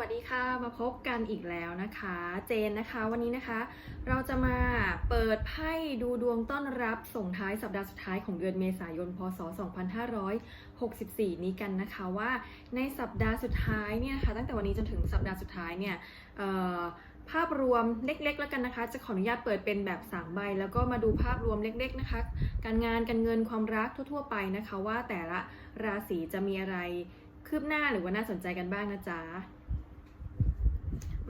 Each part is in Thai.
วัสดีค่ะมาพบกันอีกแล้วนะคะ เจนนะคะวันนี้นะคะ เราจะมาเปิดไพ่ดูดวงต้อนรับส่งท้ายสัปดาห์สุดท้ายของเดือนเมษายน พศ 2564 นี้กันนะคะว่าในสัปดาห์สุดท้ายเนี่ยนะคะตั้งแต่วันนี้จนถึงสัปดาห์สุดท้ายเนี่ยภาพรวมเล็กๆ แล้วกันนะคะ จะขออนุญาตเปิดเป็นแบบ3ใบ แล้วก็มาดูภาพรวมเล็กๆนะคะ การงานการเงินความรักทั่ว ๆ ไปนะคะ ว่าแต่ละราศีจะมีอะไรคืบหน้าหรือว่าน่าสนใจกันบ้างนะจ๊ะ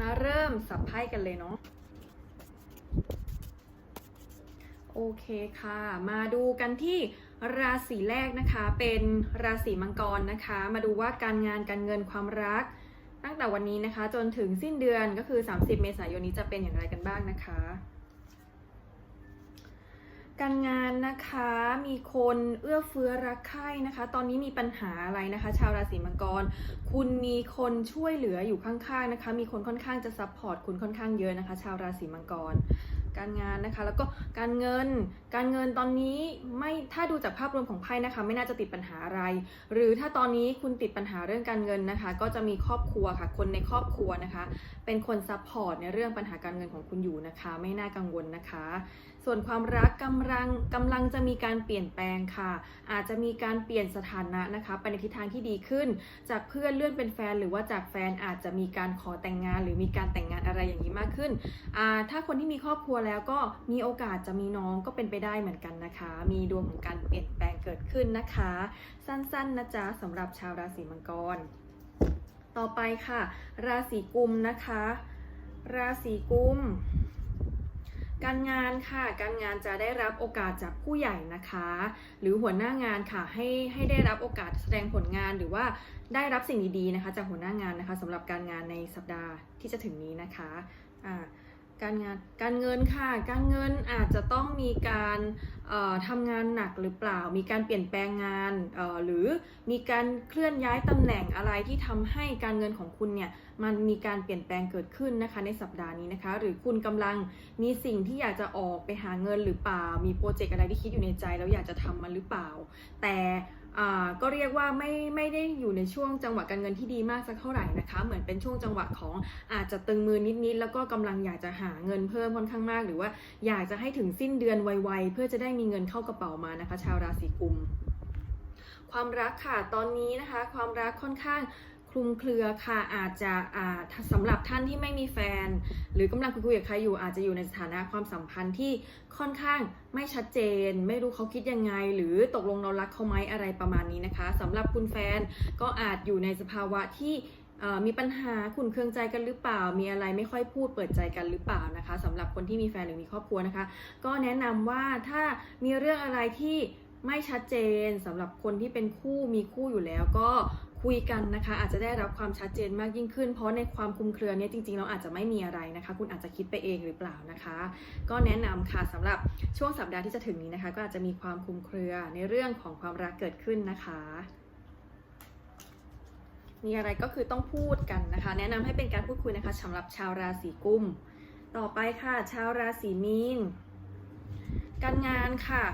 มาเริ่มสับไพ่กันเลยเนาะโอเคค่ะ มาดูกันที่ราศีแรกนะคะ เป็นราศีมังกรนะคะ มาดูว่าการงานการเงินความรัก ตั้งแต่วันนี้นะคะ จนถึงสิ้นเดือนก็คือ 30 เมษายนนี้จะเป็นอย่างไรกันบ้างนะคะ การงานนะคะมีคนเอื้อเฟื้อรักใคร่นะคะ ตอนนี้มีปัญหาอะไรนะคะ ชาวราศีมังกร คุณมีคนช่วยเหลืออยู่ข้างๆนะคะ มีคนค่อนข้างจะซัพพอร์ตคุณค่อนข้างเยอะนะคะ ชาวราศีมังกร การงานนะคะ แล้วก็การเงิน การเงินตอนนี้ไม่ถ้าดูจากภาพรวมของไพ่นะคะ ไม่น่าจะติดปัญหาอะไร หรือถ้าตอนนี้คุณติดปัญหาเรื่องการเงินนะคะ ก็จะมีครอบครัวค่ะ คนในครอบครัวนะคะ เป็นคนซัพพอร์ตในเรื่องปัญหาการเงินของคุณอยู่นะคะ ไม่น่ากังวลนะคะ ส่วนความรักกำลังกำลังจะมีการเปลี่ยนแปลงค่ะ อาจจะมีการเปลี่ยนสถานะนะคะไปในทิศทางที่ดีขึ้น จากเพื่อนเลื่อนเป็นแฟน หรือว่าจากแฟนอาจจะมีการขอแต่งงาน หรือมีการแต่งงานอะไรอย่างนี้มากขึ้น ถ้าคนที่มีครอบครัวแล้วก็มีโอกาสจะมีน้องก็เป็นไปได้เหมือนกันนะคะ มีดวงของการเปลี่ยนแปลงเกิดขึ้นนะคะ สั้นๆนะจ๊ะสำหรับชาวราศีมังกร ต่อไปค่ะ ราศีกุมนะคะ ราศีกุม การงานค่ะ การงานจะได้รับโอกาสจากผู้ใหญ่นะคะ หรือหัวหน้างานค่ะ ให้ให้ได้รับโอกาสแสดงผลงานหรือว่าได้รับสิ่งดีๆนะคะ จากหัวหน้างานนะคะสำหรับการงานในสัปดาห์ที่จะถึงนี้นะคะอ่า การงานการเงินค่ะ การเงินอาจจะต้องมีการเอ่อทำงานหนักหรือเปล่า มีการเปลี่ยนแปลงงานหรือมีการเคลื่อนย้ายตำแหน่งอะไรที่ทำให้การเงินของคุณเนี่ยมันมีการเปลี่ยนแปลงเกิดขึ้นนะคะในสัปดาห์นี้นะคะ หรือคุณกำลังมีสิ่งที่อยากจะออกไปหาเงินหรือเปล่า มีโปรเจกต์อะไรที่คิดอยู่ในใจแล้วอยากจะทำมันหรือเปล่า แต่ ก็เรียกว่าไม่ไม่ได้อยู่ในช่วงจังหวะการเงินที่ดีมากสักเท่าไหร่นะคะ เหมือนเป็นช่วงจังหวะของอาจจะตึงมือนิดๆแล้วก็กำลังอยากจะหาเงินเพิ่มค่อนข้างมาก หรือว่าอยากจะให้ถึงสิ้นเดือนไวๆเพื่อจะได้มีเงินเข้ากระเป๋ามานะคะ ชาวราศีกุม ความรักค่ะตอนนี้นะคะ ความรักค่อนข้าง คลุมเครือค่ะอาจจะอ่าสำหรับท่านที่ไม่มีแฟน หรือกำลังคุยกับใครอยู่อาจจะอยู่ในสถานะความสัมพันธ์ที่ค่อนข้างไม่ชัดเจน ไม่รู้เขาคิดยังไง หรือตกลงเรารักเขาไหมอะไรประมาณนี้นะคะสำหรับคุณแฟนก็อาจอยู่ในสภาวะที่มีปัญหาขุนเคืองใจกันหรือเปล่า มีอะไรไม่ค่อยพูดเปิดใจกันหรือเปล่านะคะสำหรับคนที่มีแฟนหรือมีครอบครัวนะคะ ก็แนะนำว่าถ้ามีเรื่องอะไรที่ไม่ชัดเจนสำหรับคนที่เป็นคู่มีคู่อยู่แล้วก็ คุยกันนะคะ อาจจะได้รับความชัดเจนมากยิ่งขึ้น เพราะในความคุมเครือเนี้จริงๆเราอาจจะไม่มีอะไรนะคะ คุณอาจจะคิดไปเองหรือเปล่านะคะ ก็แนะนำค่ะสำหรับช่วงสัปดาห์ที่จะถึงนี้นะคะ ก็อาจจะมีความคุมเครือในเรื่องของความรักเกิดขึ้นนะคะมีอะไรก็คือต้องพูดกันนะคะ แนะนำให้เป็นการพูดคุยนะคะสำหรับชาวราศีกุม ต่อไปค่ะ ชาวราศีมีน การงานค่ะ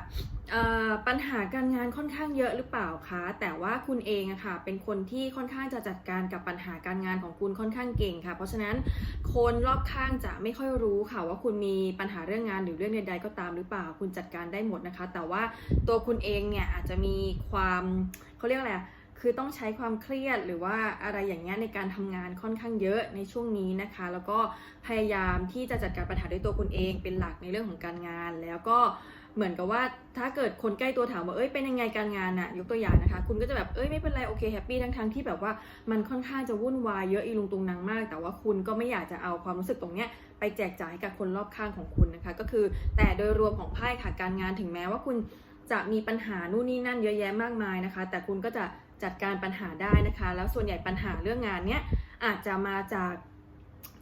ปัญหาการงานค่อนข้างเยอะหรือเปล่าคะ แต่ว่าคุณเองอะค่ะ เป็นคนที่ค่อนข้างจะจัดการกับปัญหาการงานของคุณค่อนข้างเก่งค่ะ เพราะฉะนั้นคนรอบข้างจะไม่ค่อยรู้ค่ะว่าคุณมีปัญหาเรื่องงานหรือเรื่องใดๆก็ตามหรือเปล่า คุณจัดการได้หมดนะคะ แต่ว่าตัวคุณเองเนี่ยอาจจะมีความเขาเรียกอะไรคือต้องใช้ความเครียดหรือว่าอะไรอย่างเงี้ยในการทำงานค่อนข้างเยอะในช่วงนี้นะคะ แล้วก็พยายามที่จะจัดการปัญหาด้วยตัวคุณเองเป็นหลักในเรื่องของการงาน แล้วก็ เหมือนกับว่าถ้าเกิดคนใกล้ตัวถามว่าเอ้ยเป็นยังไงการงานน่ะยกตัวอย่างนะคะ คุณก็จะแบบเอ้ยไม่เป็นไรโอเคแฮปปี้ทั้งๆที่แบบว่ามันค่อนข้างจะวุ่นวายเยอะอีลุงตุงนางมาก แต่ว่าคุณก็ไม่อยากจะเอาความรู้สึกตรงเนี้ยไปแจกจ่ายกับคนรอบข้างของคุณนะคะ ก็คือแต่โดยรวมของไพ่ค่ะการงานถึงแม้ว่าคุณจะมีปัญหานู่นนี่นั่นเยอะแยะมากมายนะคะ แต่คุณก็จะจัดการปัญหาได้นะคะ แล้วส่วนใหญ่ปัญหาเรื่องงานเนี้ยอาจจะมาจาก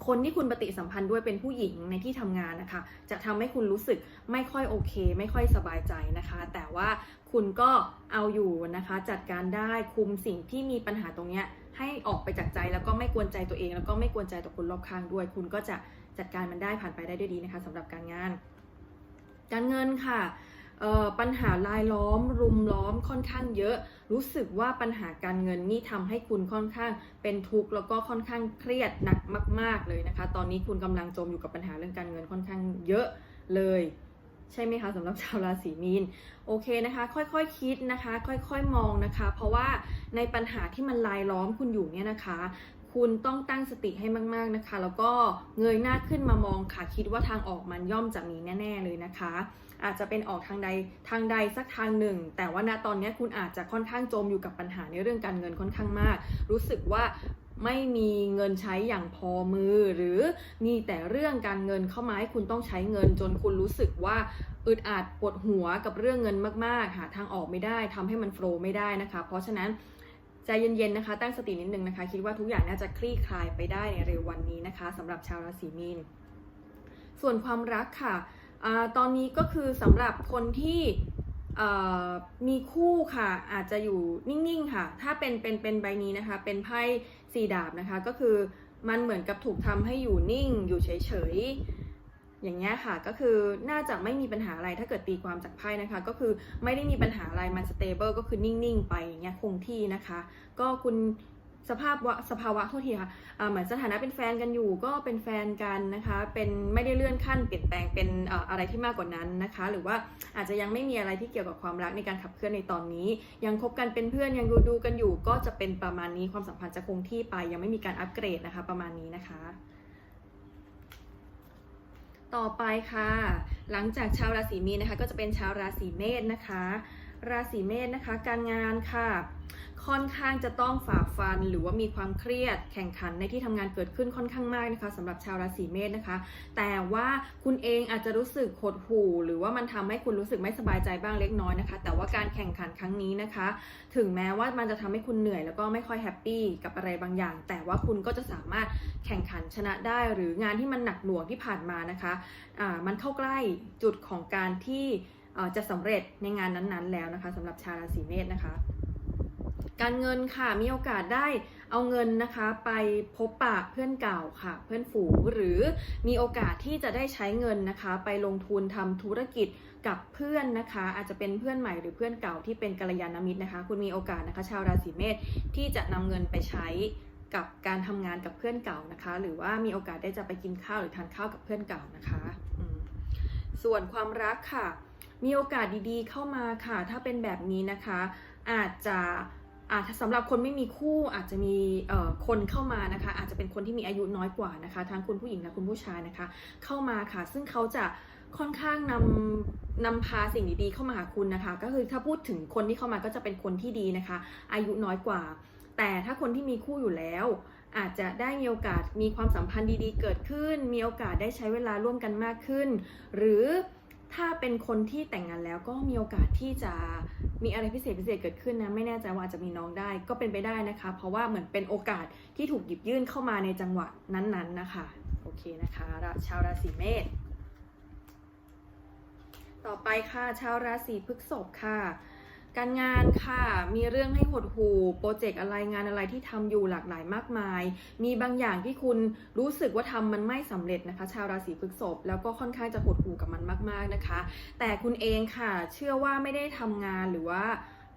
คนที่คุณปฏิสัมพันธ์ด้วยเป็นผู้หญิงในที่ทำงานนะคะ จะทำให้คุณรู้สึกไม่ค่อยโอเค ไม่ค่อยสบายใจนะคะ แต่ว่าคุณก็เอาอยู่นะคะ จัดการได้คุมสิ่งที่มีปัญหาตรงเนี้ยให้ออกไปจากใจแล้วก็ไม่กวนใจตัวเอง แล้วก็ไม่กวนใจต่อคนรอบข้างด้วย คุณก็จะจัดการมันได้ผ่านไปได้ด้วยดีนะคะสำหรับการงาน การเงินค่ะ ปัญหาลายล้อมรุมล้อมค่อนข้างเยอะ รู้สึกว่าปัญหาการเงินนี่ทำให้คุณค่อนข้างเป็นทุกข์แล้วก็ค่อนข้างเครียดหนักมาก ๆเลยนะคะ ตอนนี้คุณกำลังจมอยู่กับปัญหาเรื่องการเงินค่อนข้างเยอะเลยใช่ไหมคะสำหรับชาวราศีมีนโอเคนะคะ ค่อยๆคคิดนะคะ ค่อยๆมองนะคะ เพราะว่าในปัญหาที่มันลายล้อมคุณอยู่เนี่ยนะคะ คุณต้องตั้งสติให้มาก ๆนะคะ แล้วก็เงยหน้าขึ้นมามองค่ะ คิดว่าทางออกมันย่อมจะมีแน่ ๆเลยนะคะ อาจจะเป็นออกทางใดทางใดสักทางหนึ่ง แต่ว่าณตอนนี้คุณอาจจะค่อนข้างจมอยู่กับปัญหาในเรื่องการเงินค่อนข้างมาก รู้สึกว่าไม่มีเงินใช้อย่างพอมือ หรือมีแต่เรื่องการเงินเข้ามาให้คุณต้องใช้เงินจนคุณรู้สึกว่าอึดอัดปวดหัวกับเรื่องเงินมากๆหาทางออกไม่ได้ทำให้มันโฟล์ไม่ได้นะคะ เพราะฉะนั้นใจเย็นๆนะคะ ตั้งสตินิดนึงนะคะ คิดว่าทุกอย่างน่าจะคลี่คลายไปได้ในเร็ววันนี้นะคะสำหรับชาวราศีมีนส่วนความรักค่ะ ตอนนี้ก็คือสำหรับคนที่มีคู่ค่ะ อาจจะอยู่นิ่งๆค่ะ ถ้าเป็นเป็นเป็นใบนี้นะคะ เป็นไพ่สี่ดาบนะคะ ก็คือมันเหมือนกับถูกทำให้อยู่นิ่ง อยู่เฉยๆ อย่างเงี้ยค่ะ ก็คือน่าจะไม่มีปัญหาอะไรถ้าเกิดตีความจากไพ่นะคะ ก็คือไม่ได้มีปัญหาอะไรมันสเตเบิลก็คือนิ่งๆ ไปอย่างเงี้ยคงที่นะคะ ก็คุณ สภาพวะสภาวะโทษทีค่ะเหมือนสถานะเป็นแฟนกันอยู่ก็เป็นแฟนกันนะคะเป็นไม่ได้เลื่อนขั้นเปลี่ยนแปลงเป็นอะไรที่มากกว่านั้นนะคะ หรือว่าอาจจะยังไม่มีอะไรที่เกี่ยวกับความรักในการขับเคลื่อนในตอนนี้ ยังคบกันเป็นเพื่อนยังดูดูกันอยู่ ก็จะเป็นประมาณนี้ความสัมพันธ์จะคงที่ไป ยังไม่มีการอัปเกรดนะคะ ประมาณนี้นะคะต่อไปค่ะ หลังจากชาวราศีมีนนะคะ ก็จะเป็นชาวราศีเมษนะคะ ราศีเมษนะคะ การงานค่ะ ค่อนข้างจะต้องฝ่าฟัน หรือว่ามีความเครียดแข่งขันในที่ทำงานเกิดขึ้นค่อนข้างมากนะคะสำหรับชาวราศีเมษนะคะ แต่ว่าคุณเองอาจจะรู้สึกหดหู่ หรือว่ามันทำให้คุณรู้สึกไม่สบายใจบ้างเล็กน้อยนะคะ แต่ว่าการแข่งขันครั้งนี้นะคะ ถึงแม้ว่ามันจะทำให้คุณเหนื่อย แล้วก็ไม่ค่อยแฮปปี้กับอะไรบางอย่าง แต่ว่าคุณก็จะสามารถแข่งขันชนะได้ หรืองานที่มันหนักหน่วงที่ผ่านมานะคะอ่ามันเข้าใกล้จุดของการที่อ่อจะสำเร็จในงานนั้นๆ แล้วนะคะสำหรับชาวราศีเมษนะคะ การเงินค่ะมีโอกาสได้เอาเงินนะคะไปพบปะเพื่อนเก่าค่ะ เพื่อนฝูงหรือมีโอกาสที่จะได้ใช้เงินนะคะ ไปลงทุนทำธุรกิจกับเพื่อนนะคะ อาจจะเป็นเพื่อนใหม่หรือเพื่อนเก่าที่เป็นกัลยาณมิตรนะคะ คุณมีโอกาสนะคะ ชาวราศีเมษที่จะนำเงินไปใช้กับการทำงานกับเพื่อนเก่านะคะ หรือว่ามีโอกาสได้จะไปกินข้าวหรือทานข้าวกับเพื่อนเก่านะคะส่วนความรักค่ะ มีโอกาสดีๆเข้ามาค่ะ ถ้าเป็นแบบนี้นะคะ อาจจะ อาจสำหรับคนไม่มีคู่อาจจะมีเอ่อคนเข้ามานะคะ อาจจะเป็นคนที่มีอายุน้อยกว่านะคะ ทั้งคุณผู้หญิงและคุณผู้ชายนะคะ เข้ามาค่ะ ซึ่งเขาจะค่อนข้างนำนำพาสิ่งดีๆเข้ามาหาคุณนะคะ ก็คือถ้าพูดถึงคนที่เข้ามาก็จะเป็นคนที่ดีนะคะ อายุน้อยกว่า แต่ถ้าคนที่มีคู่อยู่แล้ว อาจจะได้มีโอกาสมีความสัมพันธ์ดีๆ เกิดขึ้น มีโอกาสได้ใช้เวลาร่วมกันมากขึ้น หรือ ถ้าเป็นคนที่แต่งงานแล้วก็มีโอกาสที่จะมีอะไรพิเศษพิเศษเกิดขึ้นนะไม่แน่ใจว่าอาจจะมีน้องได้ก็เป็นไปได้นะคะ เพราะว่าเหมือนเป็นโอกาสที่ถูกหยิบยื่นเข้ามาในจังหวะนั้นๆนะคะโอเคนะคะชาวราศีเมษต่อไปค่ะชาวราศีพฤษภค่ะ การงานค่ะ มีเรื่องให้หดหูโปรเจกต์อะไรงานอะไรที่ทำอยู่หลากหลายมากมาย มีบางอย่างที่คุณรู้สึกว่าทำมันไม่สำเร็จนะคะ ชาวราศีพฤษภแล้วก็ค่อนข้างจะหดหูกับมันมาก ๆนะคะ แต่คุณเองค่ะ เชื่อว่าไม่ได้ทำงานหรือว่า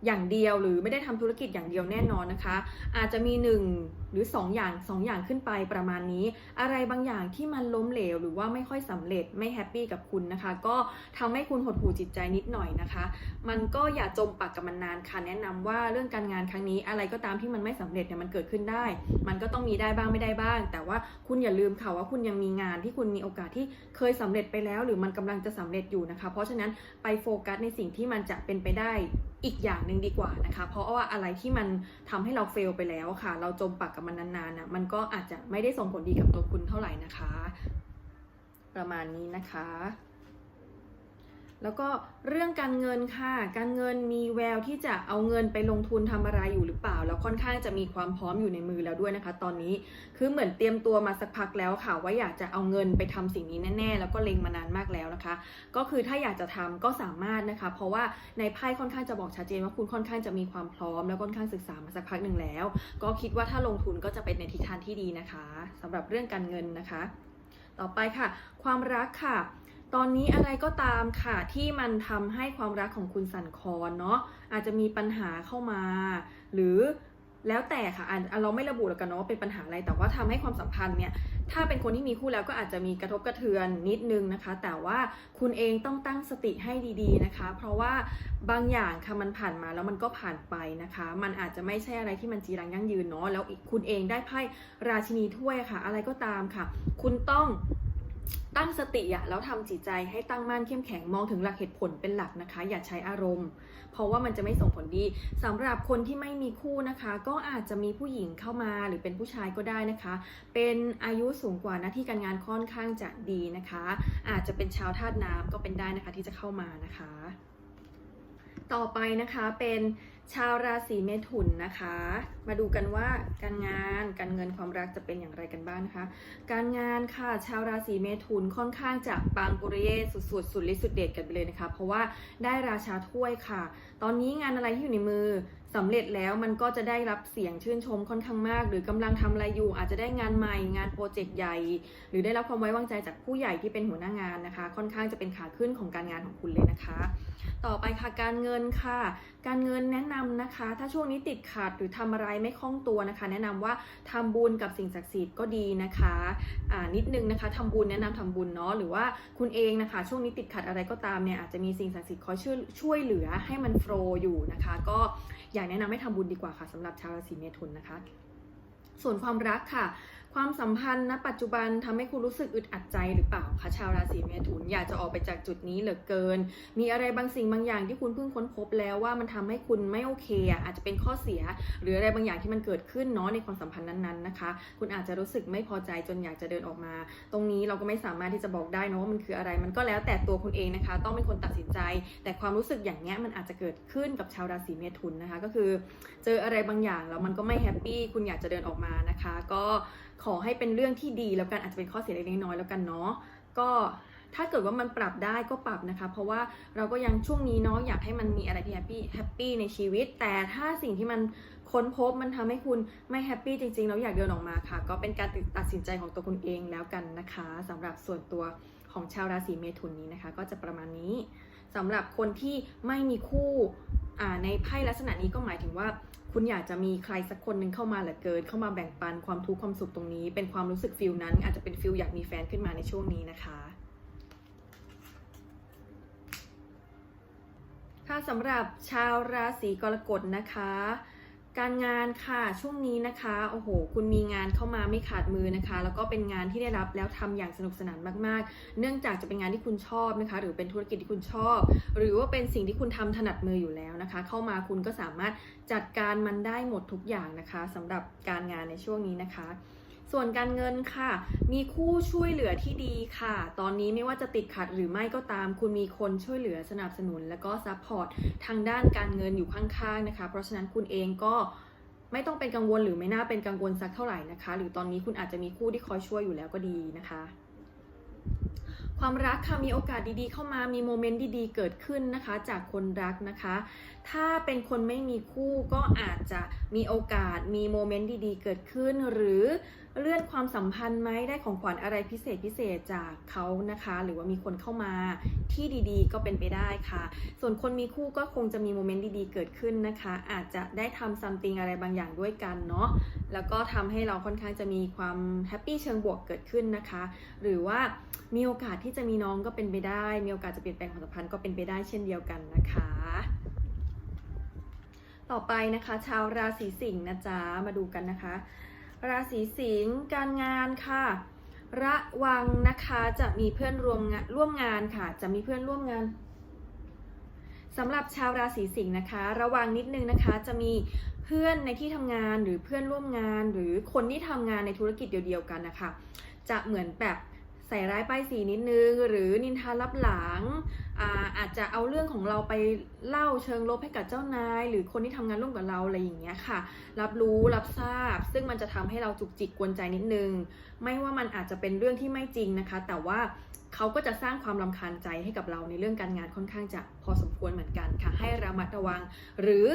อย่างเดียวหรือไม่ได้ทำธุรกิจอย่างเดียวแน่นอนนะคะ อาจจะมีหนึ่ง หรือสองอย่างสองอย่างขึ้นไปประมาณนี้ อะไรบางอย่างที่มันล้มเหลว หรือว่าไม่ค่อยสำเร็จไม่แฮปปี้กับคุณนะคะ ก็ทำให้คุณหดหู่จิตใจนิดหน่อยนะคะ มันก็อย่าจมปักกับมันนานค่ะแนะนำว่าเรื่องการงานครั้งนี้อะไรก็ตามที่มันไม่สำเร็จเนี่ยมันเกิดขึ้นได้ มันก็ต้องมีได้บ้างไม่ได้บ้าง แต่ว่าคุณอย่าลืมค่ะว่าคุณยังมีงานที่คุณมีโอกาสที่เคยสำเร็จไปแล้ว หรือมันกำลังจะสำเร็จอยู่นะคะ เพราะฉะนั้นไปโฟกัสในสิ่งที่มันจะเป็นไปได้อีกอย่างหนึ่งดีกว่านะคะ เพราะว่าอะไรที่มันทำให้เราเฟลไปแล้วค่ะ เราจมปักกับมันนานๆนะมันก็อาจจะไม่ได้ส่งผลดีกับตัวคุณเท่าไหร่นะคะ ประมาณนี้นะคะ แล้วก็เรื่องการเงินค่ะ การเงินมีแววที่จะเอาเงินไปลงทุนทำอะไรอยู่หรือเปล่า แล้วค่อนข้างจะมีความพร้อมอยู่ในมือแล้วด้วยนะคะ ตอนนี้คือเหมือนเตรียมตัวมาสักพักแล้วค่ะ ว่าอยากจะเอาเงินไปทำสิ่งนี้แน่ๆ แล้วก็เล็งมานานมากแล้วนะคะ ก็คือถ้าอยากจะทำก็สามารถนะคะ เพราะว่าในไพ่ค่อนข้างจะบอกชัดเจนว่าคุณค่อนข้างจะมีความพร้อม แล้วค่อนข้างศึกษามาสักพักหนึ่งแล้ว ก็คิดว่าถ้าลงทุนก็จะเป็นในทิศทางที่ดีนะคะสำหรับเรื่องการเงินนะคะ ต่อไปค่ะ ความรักค่ะ ตอนนี้อะไรก็ตามค่ะที่มันทำให้ความรักของคุณสั่นคลอนเนาะอาจจะมีปัญหาเข้ามา หรือแล้วแต่ค่ะอะอะเราไม่ระบุแล้วกันเนาะว่าเป็นปัญหาอะไรแต่ว่าทำให้ความสัมพันธ์เนี่ยถ้าเป็นคนที่มีคู่แล้วก็อาจจะมีกระทบกระเทือนนิดนึงนะคะ แต่ว่าคุณเองต้องตั้งสติให้ดีๆนะคะ เพราะว่าบางอย่างค่ะมันผ่านมาแล้วมันก็ผ่านไปนะคะ มันอาจจะไม่ใช่อะไรที่มันจีรังยั่งยืนเนาะแล้วคุณเองได้ไพ่ราชินีถ้วยค่ะ อะไรก็ตามค่ะ คุณต้อง ตั้งสติอะแล้วทำจิตใจให้ตั้งมั่นเข้มแข็งมองถึงหลักเหตุผลเป็นหลักนะคะ อย่าใช้อารมณ์ เพราะว่ามันจะไม่ส่งผลดีสำหรับคนที่ไม่มีคู่นะคะ ก็อาจจะมีผู้หญิงเข้ามาหรือเป็นผู้ชายก็ได้นะคะ เป็นอายุสูงกว่าหน้าที่การงานค่อนข้างจะดีนะคะ อาจจะเป็นชาวธาตุน้ำก็เป็นได้นะคะที่จะเข้ามานะคะ ต่อไปนะคะเป็น ชาวราศีเมถุนนะคะ มาดูกันว่าการงานการเงินความรักจะเป็นอย่างไรกันบ้างนะคะ การงานค่ะชาวราศีเมถุนค่อนข้างจะปังปุริเย่สุดสุดฤทธิ์สุดเดชกันไปเลยนะคะ เพราะว่าได้ราชาถ้วยค่ะ ตอนนี้งานอะไรที่อยู่ในมือสำเร็จแล้วมันก็จะได้รับเสียงชื่นชมค่อนข้างมาก หรือกำลังทำอะไรอยู่ อาจจะได้งานใหม่งานโปรเจกต์ใหญ่ หรือได้รับความไว้วางใจจากผู้ใหญ่ที่เป็นหัวหน้างานนะคะ ค่อนข้างจะเป็นขาขึ้นของการงานของคุณเลยนะคะ ต่อไปค่ะการเงินค่ะ การเงินแนะนำนะคะ ถ้าช่วงนี้ติดขัดหรือทำอะไรไม่คล่องตัวนะคะ แนะนำว่าทำบุญกับสิ่งศักดิ์สิทธิ์ก็ดีนะคะอ่านิดนึงนะคะทำบุญแนะนำทำบุญเนาะหรือว่าคุณเองนะคะ ช่วงนี้ติดขัดอะไรก็ตามเนี่ยอาจจะมีสิ่งศักดิ์สิทธิ์คอยช่วยช่วยเหลือให้มันโฟลอยู่นะคะ ก็อยากแนะนำให้ทำบุญดีกว่าค่ะสำหรับชาวราศีเมถุนนะคะ ส่วนความรักค่ะ ความสัมพันธ์ณปัจจุบันทำให้คุณรู้สึกอึดอัดใจหรือเปล่าคะชาวราศีเมถุนอยากจะออกไปจากจุดนี้เหลือเกิน มีอะไรบางสิ่งบางอย่างที่คุณเพิ่งค้นพบแล้วว่ามันทำให้คุณไม่โอเคอาจจะเป็นข้อเสีย หรืออะไรบางอย่างที่มันเกิดขึ้นเนาะในความสัมพันธ์นั้นๆนะคะ คุณอาจจะรู้สึกไม่พอใจจนอยากจะเดินออกมา ตรงนี้เราก็ไม่สามารถที่จะบอกได้นะว่ามันคืออะไร มันก็แล้วแต่ตัวคุณเองนะคะ ต้องเป็นคนตัดสินใจ แต่ความรู้สึกอย่างเนี้ยมันอาจจะเกิดขึ้นกับชาวราศีเมถุนนะคะ ก็คือ เจออะไรบางอย่างแล้วมันก็ไม่แฮปปี้คุณอยากจะเดินออกมานะคะ ก็ ขอให้เป็นเรื่องที่ดีแล้วกันอาจจะเป็นข้อเสียเล็กน้อยแล้วกันเนาะก็ถ้าเกิดว่ามันปรับได้ก็ปรับนะคะ เพราะว่าเราก็ยังช่วงนี้เนาะอยากให้มันมีอะไรที่แฮปปี้แฮปปี้ในชีวิต แต่ถ้าสิ่งที่มันค้นพบมันทำให้คุณไม่แฮปปี้จริงๆแล้วอยากเดินออกมาค่ะ ก็เป็นการตัดสินใจของตัวคุณเองแล้วกันนะคะสำหรับส่วนตัวของชาวราศีเมถุนนี้นะคะ ก็จะประมาณนี้สำหรับคนที่ไม่มีคู่อ่าในไพ่ลักษณะนี้ก็หมายถึงว่า คุณอยากจะมีใครสักคนหนึ่งเข้ามาเหลือเกิน เข้ามาแบ่งปันความทุกข์ความสุขตรงนี้ เป็นความรู้สึกฟิลนั้น อาจจะเป็นฟิลอยากมีแฟนขึ้นมาในช่วงนี้นะคะ ค่ะสำหรับชาวราศีกรกฎนะคะ การงานค่ะช่วงนี้นะคะโอ้โห คุณมีงานเข้ามาไม่ขาดมือนะคะ แล้วก็เป็นงานที่ได้รับแล้วทำอย่างสนุกสนานมากๆ เนื่องจากจะเป็นงานที่คุณชอบนะคะ หรือเป็นธุรกิจที่คุณชอบ หรือว่าเป็นสิ่งที่คุณทำถนัดมืออยู่แล้วนะคะ เข้ามาคุณก็สามารถจัดการมันได้หมดทุกอย่างนะคะสำหรับการงานในช่วงนี้นะคะ ส่วนการเงินค่ะ มีคู่ช่วยเหลือที่ดีค่ะ ตอนนี้ไม่ว่าจะติดขัดหรือไม่ก็ตาม คุณมีคนช่วยเหลือสนับสนุน แล้วก็ซัพพอร์ตทางด้านการเงินอยู่ข้างๆนะคะ เพราะฉะนั้นคุณเองก็ไม่ต้องเป็นกังวลหรือไม่น่าเป็นกังวลสักเท่าไหร่นะคะ หรือตอนนี้คุณอาจจะมีคู่ที่คอยช่วยอยู่แล้วก็ดีนะคะ ความรักค่ะมีโอกาสดีๆ เข้ามามีโมเมนต์ดีๆ เกิดขึ้นนะคะ จากคนรักนะคะถ้าเป็นคนไม่มีคู่ก็อาจจะมีโอกาสมีโมเมนต์ดีๆ เกิดขึ้น หรือเลื่อนความสัมพันธ์ไหมได้ของขวัญอะไรพิเศษพิเศษจากเขานะคะ หรือว่ามีคนเข้ามาที่ดีๆ ก็เป็นไปได้ค่ะ ส่วนคนมีคู่ก็คงจะมีโมเมนต์ดีๆ เกิดขึ้นนะคะ อาจจะได้ทำซัมติงอะไรบางอย่างด้วยกันเนาะแล้วก็ทำให้เราค่อนข้างจะมีความแฮปปี้เชิงบวกเกิดขึ้นนะคะ หรือว่ามีโอกาสที่จะมีน้องก็เป็นไปได้ มีโอกาสจะเปลี่ยนแปลงความสัมพันธ์ก็เป็นไปได้เช่นเดียวกันนะคะ ต่อไปนะคะ ชาวราศีสิงห์นะจ๊ะ มาดูกันนะคะ ราศีสิงห์การงานค่ะ ระวังนะคะจะมีเพื่อนร่วมงานร่วมงานค่ะ จะมีเพื่อนร่วมงานสำหรับชาวราศีสิงห์นะคะ ระวังนิดนึงนะคะ จะมีเพื่อนในที่ทำงานหรือเพื่อนร่วมงาน หรือคนที่ทำงานในธุรกิจเดียวๆกันนะคะ จะเหมือนแบบ ใส่ร้ายป้ายสีนิดนึง หรือนินทารับหลังอาอาจจะเอาเรื่องของเราไปเล่าเชิงลบให้กับเจ้านาย หรือคนที่ทำงานร่วมกับเราอะไรอย่างเงี้ยค่ะ รับรู้รับทราบ ซึ่งมันจะทำให้เราจุกจิกกวนใจนิดนึง ไม่ว่ามันอาจจะเป็นเรื่องที่ไม่จริงนะคะ แต่ว่า เขาก็จะสร้างความรำคาญใจให้กับเราในเรื่องการงานค่อนข้างจะพอสมควรเหมือนกันค่ะ ให้ระมัดระวัง หรือ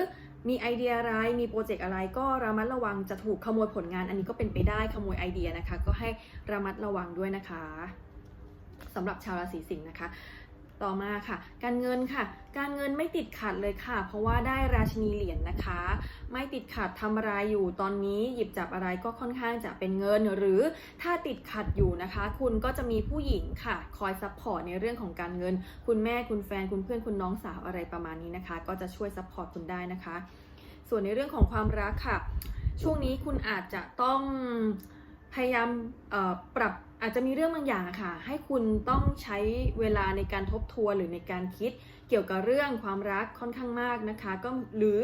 มีไอเดียอะไร มีโปรเจกต์อะไรก็ระมัดระวังจะถูกขโมยผลงาน อันนี้ก็เป็นไปได้ขโมยไอเดียนะคะ ก็ให้ระมัดระวังด้วยนะคะสำหรับชาวราศีสิงห์นะคะ ต่อมาค่ะ การเงินค่ะ การเงินไม่ติดขัดเลยค่ะ เพราะว่าได้ราชินีเหรียญนะคะ ไม่ติดขัดทำอะไรอยู่ตอนนี้หยิบจับอะไรก็ค่อนข้างจะเป็นเงิน หรือถ้าติดขัดอยู่นะคะ คุณก็จะมีผู้หญิงค่ะ คอยซัพพอร์ตในเรื่องของการเงิน คุณแม่คุณแฟนคุณเพื่อนคุณน้องสาวอะไรประมาณนี้นะคะ ก็จะช่วยซัพพอร์ตคุณได้นะคะ ส่วนในเรื่องของความรักค่ะ ช่วงนี้คุณอาจจะต้องพยายามปรับ อาจจะมีเรื่องบางอย่างค่ะ ให้คุณต้องใช้เวลาในการทบทวนหรือในการคิด เกี่ยวกับเรื่องความรักค่อนข้างมากนะคะ ก็หรือ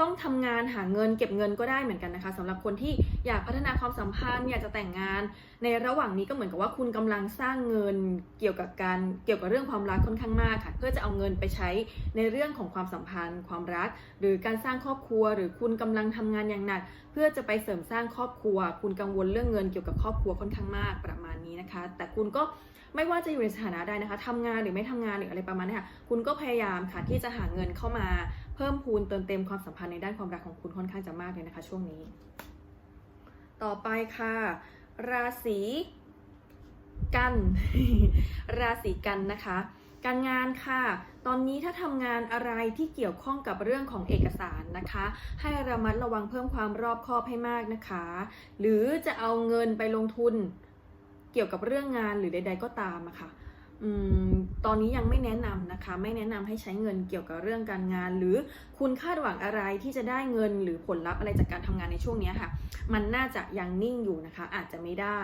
ต้องทำงานหาเงินเก็บเงินก็ได้เหมือนกันนะคะสำหรับคนที่อยากพัฒนาความสัมพันธ์อยากจะแต่งงาน ในระหว่างนี้ก็เหมือนกับว่าคุณกำลังสร้างเงินเกี่ยวกับการเกี่ยวกับเรื่องความรักค่อนข้างมากค่ะ เพื่อจะเอาเงินไปใช้ในเรื่องของความสัมพันธ์ ความรัก หรือการสร้างครอบครัว หรือคุณกำลังทำงานอย่างหนัก เพื่อจะไปเสริมสร้างครอบครัว คุณกังวลเรื่องเงินเกี่ยวกับครอบครัวค่อนข้างมากประมาณนี้นะคะ แต่คุณก็ไม่ว่าจะอยู่ในสถานะใดนะคะทำงานหรือไม่ทำงานหรืออะไรประมาณนี้ค่ะคุณก็พยายามค่ะที่จะหาเงินเข้ามา เพิ่มพูนเติมเต็มความสัมพันธ์ในด้านความรักของคุณค่อนข้างจะมากเลยนะคะ ช่วงนี้ ต่อไปค่ะ ราศีกัน ราศีกันนะคะ การงานค่ะ ตอนนี้ถ้าทำงานอะไรที่เกี่ยวข้องกับเรื่องของเอกสารนะคะ ให้ระมัดระวังเพิ่มความรอบคอบให้มากนะคะ หรือจะเอาเงินไปลงทุนเกี่ยวกับเรื่องงานหรือใด ๆ ก็ตามอะค่ะ ตอนนี้ยังไม่แนะนำนะคะ ไม่แนะนำให้ใช้เงินเกี่ยวกับเรื่องการงาน หรือคุณคาดหวังอะไรที่จะได้เงินหรือผลลัพธ์อะไรจากการทำงานในช่วงนี้ค่ะ มันน่าจะยังนิ่งอยู่นะคะ อาจจะไม่ได้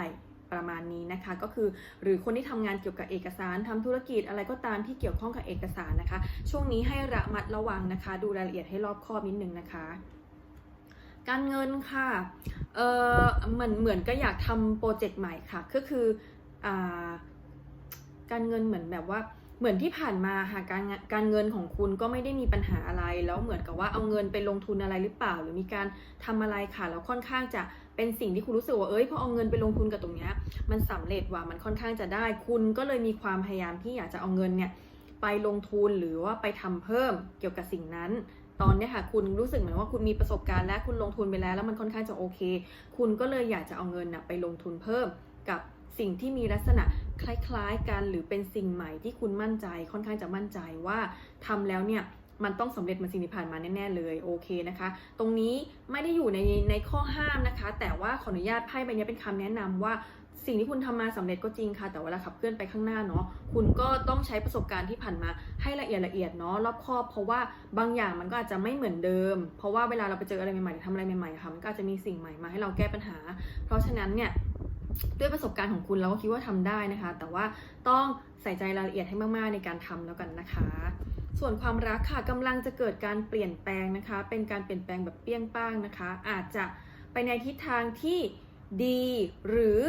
ประมาณนี้นะคะก็คือหรือคนที่ทำงานเกี่ยวกับเอกสารทำธุรกิจอะไรก็ตามที่เกี่ยวข้องกับเอกสารนะคะ ช่วงนี้ให้ระมัดระวังนะคะ ดูรายละเอียดให้รอบคอบนิดนึงนะคะ การเงินค่ะเออเหมือนเหมือนก็อยากทำโปรเจกต์ใหม่ค่ะ ก็คืออ่า การเงินเหมือนแบบว่า เหมือนที่ผ่านมาค่ะการการเงินของคุณก็ไม่ได้มีปัญหาอะไร แล้วเหมือนกับว่าเอาเงินไปลงทุนอะไรหรือเปล่า หรือมีการทำอะไรค่ะแล้วค่อนข้างจะเป็นสิ่งที่คุณรู้สึกว่าเอ้ยพอเอาเงินไปลงทุนกับตรงเนี้ยมันสำเร็จว่ะมันค่อนข้างจะได้ คุณก็เลยมีความพยายามที่อยากจะเอาเงินเนี่ยไปลงทุนหรือว่าไปทำเพิ่มเกี่ยวกับสิ่งนั้นตอนนี้ค่ะคุณรู้สึกเหมือนว่าคุณมีประสบการณ์และคุณลงทุนไปแล้ว แล้วมันค่อนข้างจะโอเค คุณก็เลยอยากจะเอาเงินน่ะไปลงทุนเพิ่มกับสิ่งที่มีลักษณะ คล้ายๆกันหรือเป็นสิ่งใหม่ที่คุณมั่นใจค่อนข้างจะมั่นใจว่าทำแล้วเนี่ยมันต้องสำเร็จมือนสิ่งที่ผ่านมาแน่ ๆ เลยโอเคนะคะ ตรงนี้ไม่ได้อยู่ในในข้อห้ามนะคะ แต่ว่าขออนุญาตไพ่ใบนี้เป็นคำแนะนำว่าสิ่งที่คุณทำมาสำเร็จก็จริงค่ะ แต่เวลาขับเคลื่อนไปข้างหน้าเนาะคุณก็ต้องใช้ประสบการณ์ที่ผ่านมาให้ละเอียดละเอียดเนาะรอบคอบเพราะว่าบางอย่างมันก็อาจจะไม่เหมือนเดิม เพราะว่าเวลาเราไปเจออะไรใหม่ๆหรือทำอะไรใหม่ๆค่ะมันก็อาจจะมีสิ่งใหม่มาให้เราแก้ปัญหา เพราะฉะนั้นเนี่ย ด้วยประสบการณ์ของคุณเราก็คิดว่าทำได้นะคะ แต่ว่าต้องใส่ใจรายละเอียดให้มากๆในการทำแล้วกันนะคะ ส่วนความรักค่ะกำลังจะเกิดการเปลี่ยนแปลงนะคะ เป็นการเปลี่ยนแปลงแบบเปี้ยงป้างนะคะ อาจจะไปในทิศทางที่ดีหรือ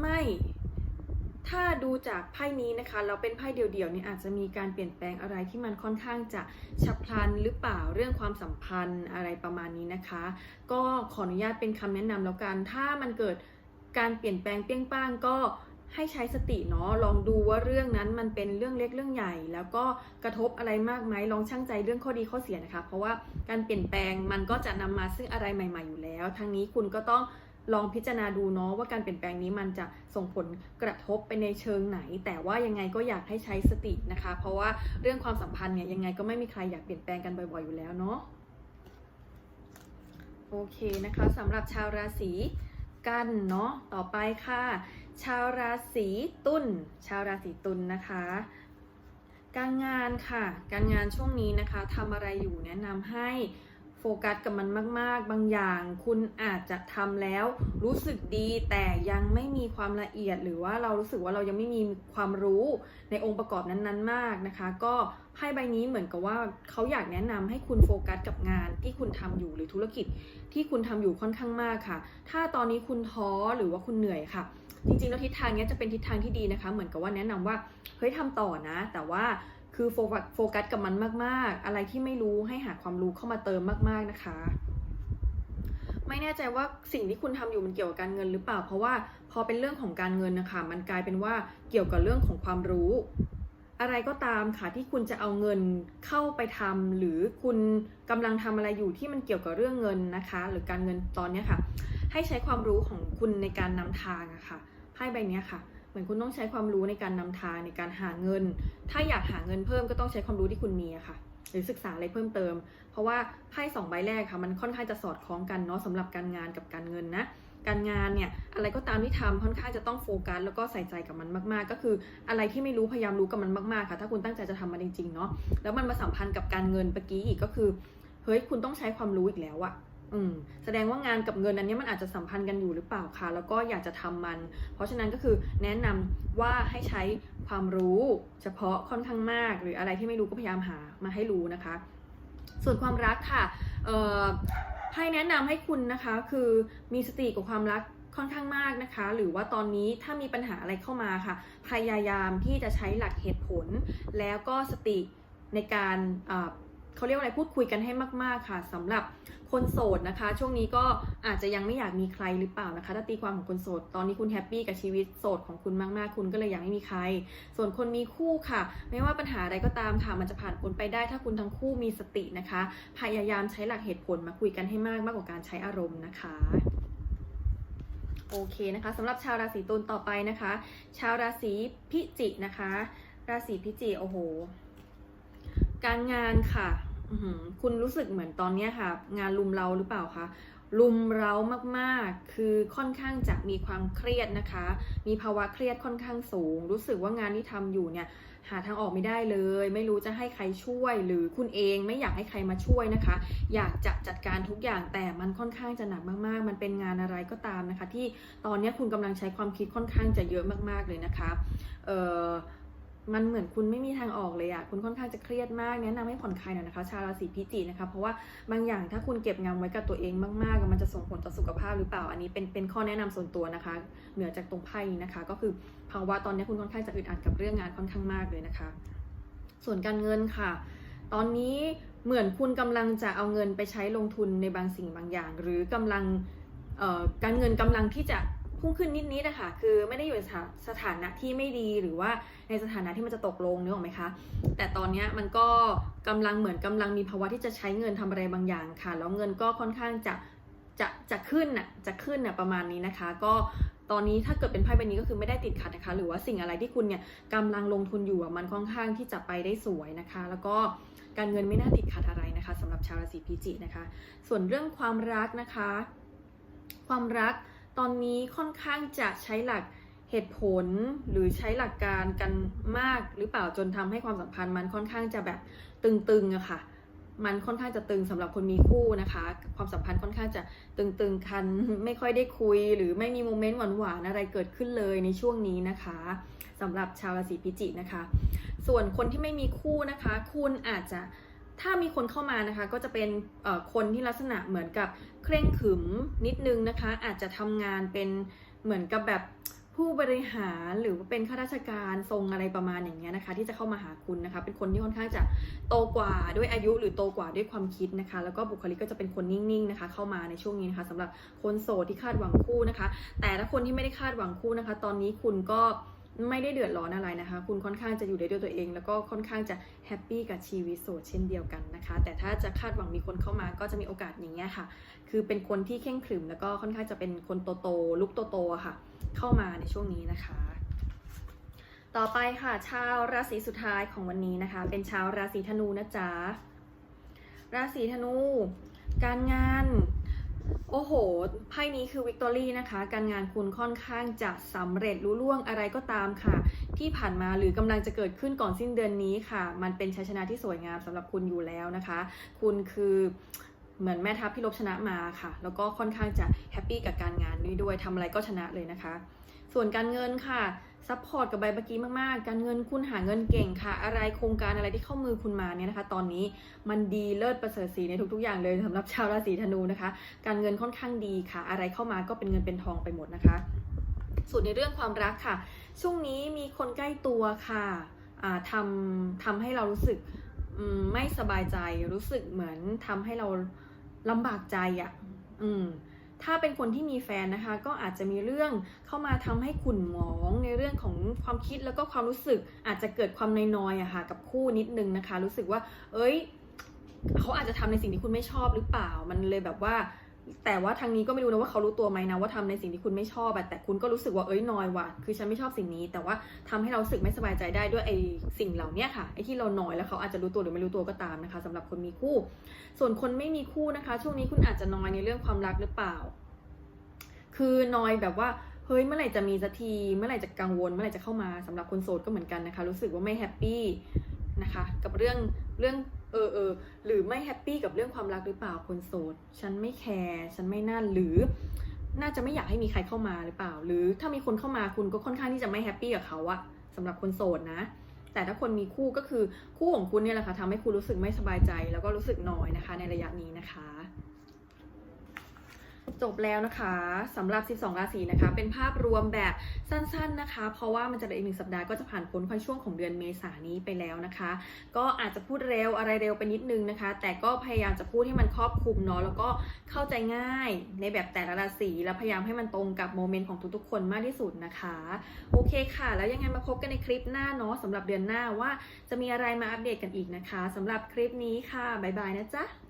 ไม่ ถ้าดูจากไพ่นี้นะคะเราเป็นไพ่เดี่ยวๆเนี่ยอาจจะมีการเปลี่ยนแปลงอะไรที่มันค่อนข้างจะฉับพลันหรือเปล่าเรื่องความสัมพันธ์อะไรประมาณนี้นะคะ ก็ขออนุญาตเป็นคำแนะนำแล้วกัน ถ้ามันเกิด การเปลี่ยนแปลงเปรี้ยงป้างก็ให้ใช้สติเนาะลองดูว่าเรื่องนั้นมันเป็นเรื่องเล็กเรื่องใหญ่ แล้วก็กระทบอะไรมากไหมลองชั่งใจเรื่องข้อดีข้อเสียนะคะ เพราะว่าการเปลี่ยนแปลงมันก็จะนำมาซึ่งอะไรใหม่ ๆอยู่แล้วทางนี้คุณก็ต้องลองพิจารณาดูเนาะว่าการเปลี่ยนแปลงนี้มันจะส่งผลกระทบไปในเชิงไหน แต่ว่ายังไงก็อยากให้ใช้สตินะคะ เพราะว่าเรื่องความสัมพันธ์เนี่ยยังไงก็ไม่มีใครอยากเปลี่ยนแปลงกันบ่อยๆอยู่แล้วเนาะโอเคนะคะสำหรับชาวราศี กันเนาะต่อไปค่ะ ชาวราศีตุลชาวราศีตุลนะคะ การงานค่ะ การงานช่วงนี้นะคะทำอะไรอยู่แนะนำให้ โฟกัสกับมันมาก ๆ บางอย่าง คุณอาจจะทำแล้ว รู้สึกดีแต่ยังไม่มีความละเอียด หรือว่าเรารู้สึกว่าเรายังไม่มีความรู้ในองค์ประกอบนั้นๆ มากนะคะ ก็ไพ่ใบนี้เหมือนกับว่าเขาอยากแนะนำให้คุณโฟกัสกับงานที่คุณทำอยู่หรือธุรกิจที่คุณทำอยู่ค่อนข้างมากค่ะ ถ้าตอนนี้คุณท้อหรือว่าคุณเหนื่อยค่ะจริงๆแล้วทิศทางนี้จะเป็นทิศทางที่ดีนะคะ เหมือนกับว่าแนะนำว่าเฮ้ยทำต่อนะ แต่ว่า คือโฟกัสโฟกัสกับมันมาก ๆ อะไรที่ไม่รู้ให้หาความรู้เข้ามาเติมมาก ๆ นะคะ ไม่แน่ใจว่าสิ่งที่คุณทำอยู่มันเกี่ยวกับการเงินหรือเปล่า เพราะว่าพอเป็นเรื่องของการเงินนะคะ มันกลายเป็นว่าเกี่ยวกับเรื่องของความรู้ อะไรก็ตามค่ะที่คุณจะเอาเงินเข้าไปทำหรือคุณกำลังทำอะไรอยู่ที่มันเกี่ยวกับเรื่องเงินนะคะ หรือการเงินตอนนี้ค่ะ ให้ใช้ความรู้ของคุณในการนำทางอะค่ะไพ่ใบเนี้ยค่ะ มือนคุณต้องใช้ความรู้ในการนำทางในการหาเงิน ถ้าอยากหาเงินเพิ่มก็ต้องใช้ความรู้ที่คุณมีอะค่ะ หรือศึกษาอะไรเพิ่มเติม เพราะว่าไพ่สองใบแรกค่ะ มันค่อนข้างจะสอดคล้องกันเนาะสำหรับการงานกับการเงินนะการงานเนี่ยอะไรก็ตามที่ทำค่อนข้างจะต้องโฟกัสแล้วก็ใส่ใจกับมันมากๆ ก็คืออะไรที่ไม่รู้พยายามรู้กับมันมากๆค่ะ ถ้าคุณตั้งใจจะทำมันจริงๆเนาะแล้วมันมาสัมพันธ์กับการเงินเมื่อกี้อีกก็คือเฮ้ยคุณต้องใช้ความรู้อีกแล้วอะ อืมแสดงว่างานกับเงินอันนี้มันอาจจะสัมพันธ์กันอยู่หรือเปล่าคะแล้วก็อยากจะทำมัน เพราะฉะนั้นก็คือแนะนำว่าให้ใช้ความรู้เฉพาะค่อนข้างมาก หรืออะไรที่ไม่รู้ก็พยายามหามาให้รู้นะคะ ส่วนความรักค่ะเอ่อให้แนะนำให้คุณนะคะ คือมีสติกับความรักค่อนข้างมากนะคะ หรือว่าตอนนี้ถ้ามีปัญหาอะไรเข้ามาค่ะ พยายามที่จะใช้หลักเหตุผล แล้วก็สติในการเขาเรียกว่าอะไรพูดคุยกันให้มาก ๆค่ะสำหรับ คนโสดนะคะ ช่วงนี้ก็อาจจะยังไม่อยากมีใครหรือเปล่านะคะ ถ้าตีความของคนโสด ตอนนี้คุณแฮปปี้กับชีวิตโสดของคุณมากๆ คุณก็เลยยากไม่มีใคร ส่วนคนมีคู่ค่ะ ไม่ว่าปัญหาอะไรก็ตามค่ะ มันจะผ่านพ้นไปได้ถ้าคุณทั้งคู่มีสตินะคะ พยายามใช้หลักเหตุผลมาคุยกันให้มากมากกว่าการใช้อารมณ์นะคะโอเคนะคะสำหรับชาวราศีตุลต่อไปนะคะ ชาวราศีพิจิกนะคะ ราศีพิจิกโอ้โห การงานค่ะ คุณรู้สึกเหมือนตอนนี้ค่ะ งานลุมเราหรือเปล่าคะลุมเรามากๆ คือค่อนข้างจะมีความเครียดนะคะ มีภาวะเครียดค่อนข้างสูง รู้สึกว่างานที่ทำอยู่เนี่ย หาทางออกไม่ได้เลย ไม่รู้จะให้ใครช่วย หรือคุณเองไม่อยากให้ใครมาช่วยนะคะ อยากจะจัดการทุกอย่างแต่มันค่อนข้างจะหนักมากๆ มันเป็นงานอะไรก็ตามนะคะ ที่ตอนนี้คุณกำลังใช้ความคิดค่อนข้างจะเยอะมากๆเลยนะคะ เอ่อ มันเหมือนคุณไม่มีทางออกเลยอะคุณค่อนข้างจะเครียดมาก แนะนำให้ผ่อนคลายหน่อยนะคะ ชาวราศีพิจิกนะคะ เพราะว่าบางอย่างถ้าคุณเก็บงำไว้กับตัวเองมากๆ มันจะส่งผลต่อสุขภาพหรือเปล่า อันนี้เป็นเป็นข้อแนะนำส่วนตัวนะคะ เหนือจากตรงไพ่นะคะ ก็คือภาวะตอนนี้คุณค่อนข้างจะอึดอัดกับเรื่องงานค่อนข้างมากเลยนะคะ ส่วนการเงินค่ะ ตอนนี้เหมือนคุณกำลังจะเอาเงินไปใช้ลงทุนในบางสิ่งบางอย่าง หรือกำลังการเงินกำลังที่จะ พุ่งขึ้นนิดๆนะคะคือไม่ได้อยู่ในสถานะที่ไม่ดีหรือว่าในสถานะที่มันจะตกลงนึกออกไหมคะ แต่ตอนนี้มันก็กำลังเหมือนกำลังมีภาวะที่จะใช้เงินทำอะไรบางอย่างค่ะ แล้วเงินก็ค่อนข้างจะจะจะขึ้นน่ะจะขึ้นน่ะประมาณนี้นะคะ ก็ตอนนี้ถ้าเกิดเป็นไพ่ใบนี้ก็คือไม่ได้ติดขัดนะคะ หรือว่าสิ่งอะไรที่คุณเนี่ยกำลังลงทุนอยู่มันค่อนข้างที่จะไปได้สวยนะคะ แล้วก็การเงินไม่น่าติดขัดอะไรนะคะสำหรับชาวราศีพิจิกนะคะ ส่วนเรื่องความรักนะคะ ความรัก ตอนนี้ค่อนข้างจะใช้หลักเหตุผลหรือใช้หลักการกันมากหรือเปล่าจนทำให้ความสัมพันธ์มันค่อนข้างจะแบบตึงๆอะค่ะ มันค่อนข้างจะตึงสำหรับคนมีคู่นะคะ ความสัมพันธ์ค่อนข้างจะตึงๆคันไม่ค่อยได้คุย หรือไม่มีโมเมนต์หวานๆอะไรเกิดขึ้นเลยในช่วงนี้นะคะสำหรับชาวราศีพิจิกนะคะ ส่วนคนที่ไม่มีคู่นะคะ คุณอาจจะ ถ้ามีคนเข้ามานะคะก็จะเป็นคนที่ลักษณะเหมือนกับเคร่งขรึมนิดนึงนะคะ อาจจะทำงานเป็นเหมือนกับแบบผู้บริหารหรือว่าเป็นข้าราชการทรงอะไรประมาณอย่างเงี้ยนะคะ ที่จะเข้ามาหาคุณนะคะ เป็นคนที่ค่อนข้างจะโตกว่าด้วยอายุหรือโตกว่าด้วยความคิดนะคะ แล้วก็บุคลิกก็จะเป็นคนนิ่งๆนะคะ เข้ามาในช่วงนี้นะคะสำหรับคนโสดที่คาดหวังคู่นะคะ แต่ถ้าคนที่ไม่ได้คาดหวังคู่นะคะ ตอนนี้คุณก็ ไม่ได้เดือดร้อนอะไรนะคะ คุณค่อนข้างจะอยู่ได้ด้วยตัวเอง แล้วก็ค่อนข้างจะแฮปปี้กับชีวิตโสดเช่นเดียวกันนะคะ แต่ถ้าจะคาดหวังมีคนเข้ามาก็จะมีโอกาสอย่างเงี้ยค่ะ คือเป็นคนที่เข่งขรึมแล้วก็ค่อนข้างจะเป็นคนโตๆลุกโตๆอะค่ะ เข้ามาในช่วงนี้นะคะ ต่อไปค่ะ ชาวราศีสุดท้ายของวันนี้นะคะ เป็นชาวราศีธนูนะจ๊ะราศีธนู การงาน โอ้โห ไพ่นี้คือวิกตอรี่นะคะ การงานคุณค่อนข้างจะสำเร็จรุ่ล่วงอะไรก็ตามค่ะ ที่ผ่านมาหรือกำลังจะเกิดขึ้นก่อนสิ้นเดือนนี้ค่ะ มันเป็นชัยชนะที่สวยงามสำหรับคุณอยู่แล้วนะคะ คุณคือเหมือนแม่ทัพที่ลบชนะมาค่ะ แล้วก็ค่อนข้างจะแฮปปี้กับการงานนี้ด้วยทำอะไรก็ชนะเลยนะคะ ส่วนการเงินค่ะ ซัพพอร์ตกับใบเมื่อกี้มากๆ การเงินคุณหาเงินเก่งค่ะ อะไรโครงการอะไรที่เข้ามือคุณมาเนี่ยนะคะ ตอนนี้มันดีเลิศประเสริฐสีในทุกๆ อย่างเลยสำหรับชาวราศีธนูนะคะ การเงินค่อนข้างดีค่ะ อะไรเข้ามาก็เป็นเงินเป็นทองไปหมดนะคะ ส่วนในเรื่องความรักค่ะ ช่วงนี้มีคนใกล้ตัวค่ะทำทำให้เรารู้สึกไม่สบายใจรู้สึกเหมือนทำให้เราลำบากใจอะ่ะ อืม ถ้าเป็นคนที่มีแฟนนะคะ ก็อาจจะมีเรื่องเข้ามาทำให้ขุ่นหมองในเรื่องของความคิดแล้วก็ความรู้สึกอาจจะเกิดความนอยๆอะค่ะกับคู่นิดนึงนะคะ รู้สึกว่า เอ้ยเขาอาจจะทำในสิ่งที่คุณไม่ชอบหรือเปล่า มันเลยแบบว่า แต่ว่าทางนี้ก็ไม่รู้นะว่าเขารู้ตัวไหมนะว่าทำในสิ่งที่คุณไม่ชอบแต่คุณก็รู้สึกว่าเอ้ยนอยว่ะคือฉันไม่ชอบสิ่งนี้ แต่ว่าทำให้เราสึกไม่สบายใจได้ด้วยไอ้สิ่งเหล่านี้ค่ะไอ้ที่เรานอยแล้วเขาอาจจะรู้ตัวหรือไม่รู้ตัวก็ตามนะคะสำหรับคนมีคู่ ส่วนคนไม่มีคู่นะคะ ช่วงนี้คุณอาจจะนอยในเรื่องความรักหรือเปล่า คือนอยแบบว่าเฮ้ยเมื่อไหร่จะมีสักที เมื่อไหร่จะกังวล เมื่อไหร่จะเข้ามาสำหรับคนโสดก็เหมือนกันนะคะ รู้สึกว่าไม่แฮปปี้นะคะ กับเรื่องเรื่อง เออเออหรือไม่แฮปปี้กับเรื่องความรักหรือเปล่าคนโสด ฉันไม่แคร์ฉันไม่น่าหรือ น่าจะไม่อยากให้มีใครเข้ามาหรือเปล่า หรือถ้ามีคนเข้ามาคุณก็ค่อนข้างที่จะไม่แฮปปี้กับเขาอะสำหรับคนโสดนะ แต่ถ้าคนมีคู่ก็คือคู่ของคุณเนี่ยแหละค่ะทำให้คุณรู้สึกไม่สบายใจ แล้วก็รู้สึกน้อยนะคะ ในระยะนี้นะคะ จบแล้วนะคะสำหรับ 12 ราศีนะคะ เป็นภาพรวมแบบสั้นๆนะคะ เพราะว่ามันจะเหลืออีกหนึ่งสัปดาห์ก็จะผ่านพ้นค่อยช่วงของเดือนเมษายนี้ไปแล้วนะคะ ก็อาจจะพูดเร็วอะไรเร็วไปนิดนึงนะคะ แต่ก็พยายามจะพูดให้มันครอบคลุมเนาะแล้วก็เข้าใจง่ายในแบบแต่ละราศีแล้วพยายามให้มันตรงกับโมเมนต์ของทุกๆ คนมากที่สุดนะคะ โอเคค่ะ แล้วยังไงมาพบกันในคลิปหน้าเนาะสำหรับเดือนหน้าว่าจะมีอะไรมาอัปเดตกันอีกนะคะสำหรับคลิปนี้ค่ะบ๊ายบายนะจ๊ะ